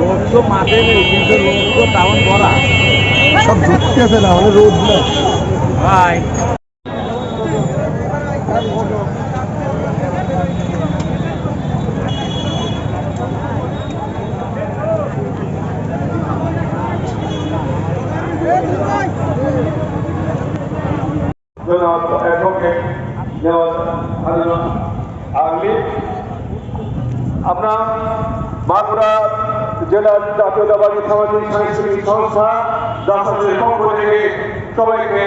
লোক তো মাঠে নেই কিন্তু লোক তো টাউন ভরা সব ঢুকতেছে না মানে রোদ না ভাই। জনাব অ্যাডভোকেট নেওয়ার আওয়ামী আমরা বাঁকুড়া জেলার জাতীয়তাবাদী সামাজিক সাংস্কৃতিক সংস্থা জাতীয় সবাইকে